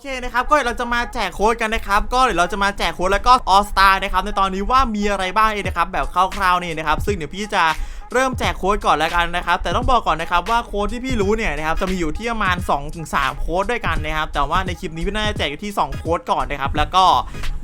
เคนะครับก็เดี๋ยวเราจะมาแจกโค้ดกันนะครับก็เดี๋ยวเราจะมาแจกโค้ดแล้วก็ออสตานะครับในตอนนี้ว่ามีอะไรบ้างเองนะครับแบบคร่าวๆนี่นะครับซึ่งเดี๋ยวพี่จะเริ่มแจกโค้ดก่อนแล้วกันนะครับ แต่ต้องบอกก่อนนะครับว่าโค้ดที่พี่รู้เนี่ยนะครับจะมีอยู่ที่ประมาณ2-3โค้ดด้วยกันนะครับ แต่ว่าในคลิปนี้พี่น่าจะแจกอยู่ที่ 2 โค้ดก่อนนะครับ แล้วก็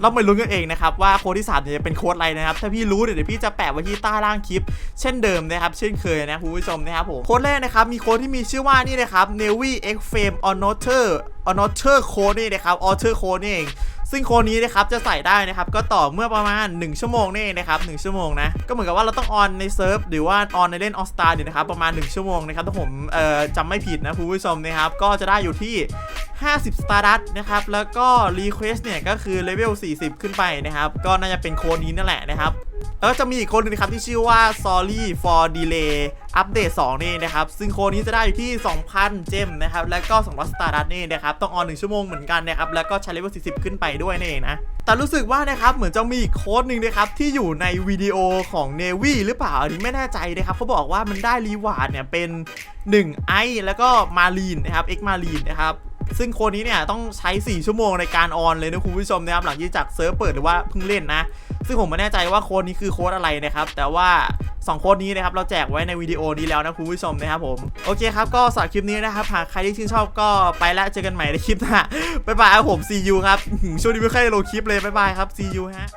เราไปลุ้นกันเองนะครับว่าโค้ดที่3เนี่ยจะเป็นโค้ดอะไรนะครับถ้าพี่รู้เดี๋ยวพี่จะแปะไว้ที่ใต้ล่างคลิป เช่นเดิมนะครับเช่นเคยนะคุณผู้ชมนะครับผมโค้ดแรกนะครับมีโค้ดที่มีชื่อว่านี่นะครับ Navy X Frame Onoter Onoter Code นี่นะครับ Otter Code นี่เองซึ่งโค้ดนี้นะครับจะใส่ได้นะครับก็ต่อเมื่อประมาณ 1 ชั่วโมงนี่นะครับ1ชั่วโมงนะก็เหมือนกับว่าเราต้องออนในเซิร์ฟหรือว่าออนในเล่นออสตาเนี่ยนะครับประมาณ 1 ชั่วโมงนะครับถ้าผมจำไม่ผิดนะคุณผู้ชมนะครับก็จะได้อยู่ที่ 50 สตาร์ดัตนะครับ แล้วก็ Request เนี่ยก็คือเลเวล 40 ขึ้นไปนะครับ ก็น่าจะเป็นโค้ดนี้นั่นแหละนะครับแล้วจะมีอีกโค้ดหนึงนะครับที่ชื่อว่า sorry for delay อัปเดต2นี่นะครับ ซึ่งโค้ดนี้จะได้อยู่ที่ 2,000 เจมนะครับ แล้วก็ 200 สตาร์ดัตนี่นะครับ ต้องออน1ชั่วโมงเหมือนกันนะครับ แล้วก็ใช้เลเวล 40 ขึ้นไปด้วยนี่เองนะ แต่รู้สึกว่านะครับเหมือนจะมีอีกโค้ดหนึ่งนะครับที่อยู่ในวิดีโอของ Navy หรือเปล่าอันนี้ไม่แน่ใจนะครับเขาบอกว่ามันได้รีวาร์ดเนี่ยเป็น1ไอแล้วก็มารีนนะครับ X มารีนนะครับ ซึ่งโค้ดนี้เนี่ยต้องใช้ 4 ชั่วโมงในการออนเลยนะคุณผู้ชมนะครับหลังจากเซิร์ฟเปิดหรือว่าเพิ่งเล่นนะ ซึ่งผมไม่แน่ใจว่าโค้ดนี้คือโค้ดอะไรนะครับ แต่ว่า2โค้ดนี้นะครับเราแจกไว้ในวิดีโอนี้แล้วนะคุณผู้ชมนะครับผมโอเคครับก็สำหรับคลิปนี้นะครับหากใครที่ชื่นชอบก็ไปแล้วเจอกันใหม่ในคลิปหน้าบ๊ายบายครับผมซีอูครับช่วงนี้ไม่ค่อยลงคลิปเลยบ๊ายบายครับซีอูฮะ